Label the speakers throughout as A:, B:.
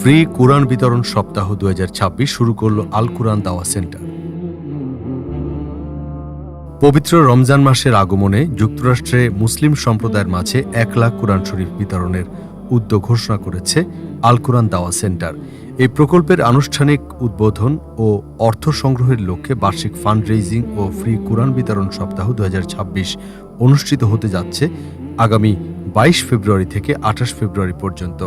A: free কোরআন বিতরণ সপ্তাহ দু শুরু করল আল কোরআন দাওয়া সেন্টার পবিত্র রমজান মাসের আগমনে যুক্তরাষ্ট্রে মুসলিম সম্প্রদায়ের মাঝে এক লাখ কোরআন শরীফ বিতরণের উদ্যোগ ঘোষণা করেছে আল কোরআন দাওয়া সেন্টার এই প্রকল্পের আনুষ্ঠানিক উদ্বোধন ও অর্থ সংগ্রহের লক্ষ্যে বার্ষিক ফান্ড রেইজিং ও ফ্রি কোরআন বিতরণ সপ্তাহ দু অনুষ্ঠিত হতে যাচ্ছে আগামী বাইশ ফেব্রুয়ারি থেকে আঠাশ ফেব্রুয়ারি পর্যন্ত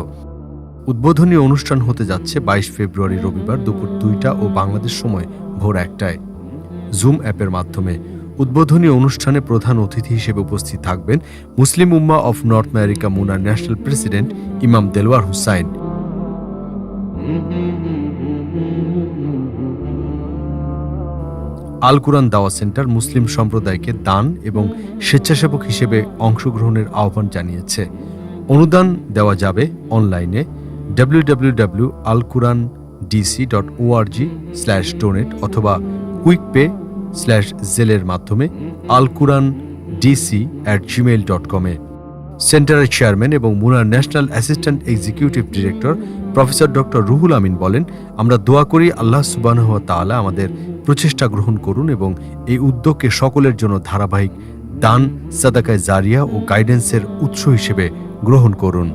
A: উদ্বোধনী অনুষ্ঠান হতে যাচ্ছে বাইশ ফেব্রুয়ারি রবিবার দুপুর দুইটা ও বাংলাদেশ সময় ভোর একটায় জুম অ্যাপের মাধ্যমে উদ্বোধনী অনুষ্ঠানে প্রধান অতিথি হিসেবে উপস্থিত থাকবেন Muslim Ummah of North America মুনার ন্যাশনাল প্রেসিডেন্ট ইমাম দেলওয়ার হুসাইন আল কুরান দাওয়া সেন্টার মুসলিম সম্প্রদায়কে দান এবং স্বেচ্ছাসেবক হিসেবে অংশগ্রহণের আহ্বান জানিয়েছে অনুদান দেওয়া যাবে অনলাইনে W W DC dot slash donate অথবা কুইক পে স্ল্যাশ জেলের মাধ্যমে আল কুরান ডিসি অ্যাট জিমেইল ডট কমে সেন্টারের চেয়ারম্যান এবং মুনার national assistant executive director professor doctor Ruhul Amin বলেন আমরা দোয়া করি আল্লাহ সুবান তালা আমাদের প্রচেষ্টা গ্রহণ করুন এবং এই উদ্যোগকে সকলের জন্য ধারাবাহিক দান সাদাকায় জারিয়া ও গাইডেন্সের উৎস হিসেবে গ্রহণ করুন